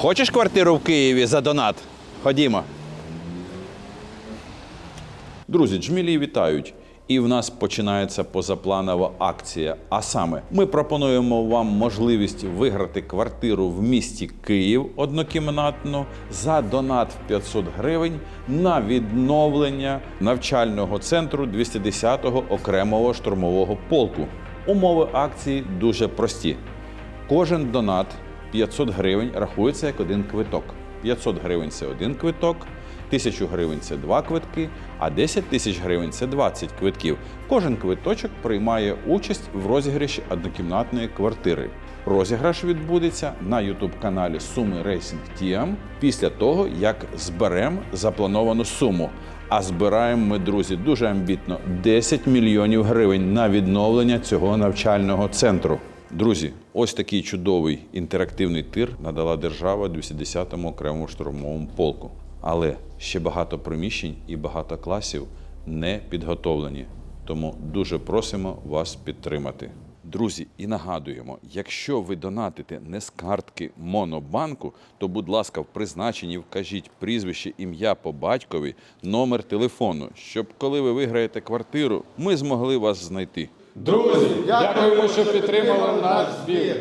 Хочеш квартиру в Києві за донат? Ходімо. Друзі, джмілі вітають. І в нас починається позапланова акція. А саме, ми пропонуємо вам можливість виграти квартиру в місті Київ однокімнатну за донат в 500 гривень на відновлення навчального центру 210-го окремого штурмового полку. Умови акції дуже прості. Кожен донат 500 гривень рахується як один квиток. 500 гривень це один квиток, 1000 гривень це два квитки, а 10 тисяч гривень це 20 квитків. Кожен квиточок приймає участь в розіграші однокімнатної квартири. Розіграш відбудеться на youtube каналі Суми Рейсінг Тіам після того, як зберемо заплановану суму. А збираємо ми, друзі, дуже амбітно 10 мільйонів гривень на відновлення цього навчального центру. Друзі, ось такий чудовий інтерактивний тир надала держава 210-му окремому штурмовому полку. Але ще багато приміщень і багато класів не підготовлені. Тому дуже просимо вас підтримати. Друзі, і нагадуємо, якщо ви донатите не з картки Монобанку, то, будь ласка, в призначенні вкажіть прізвище, ім'я по батькові, номер телефону, щоб коли ви виграєте квартиру, ми змогли вас знайти. Друзі, дякуємо, що підтримали наш збір.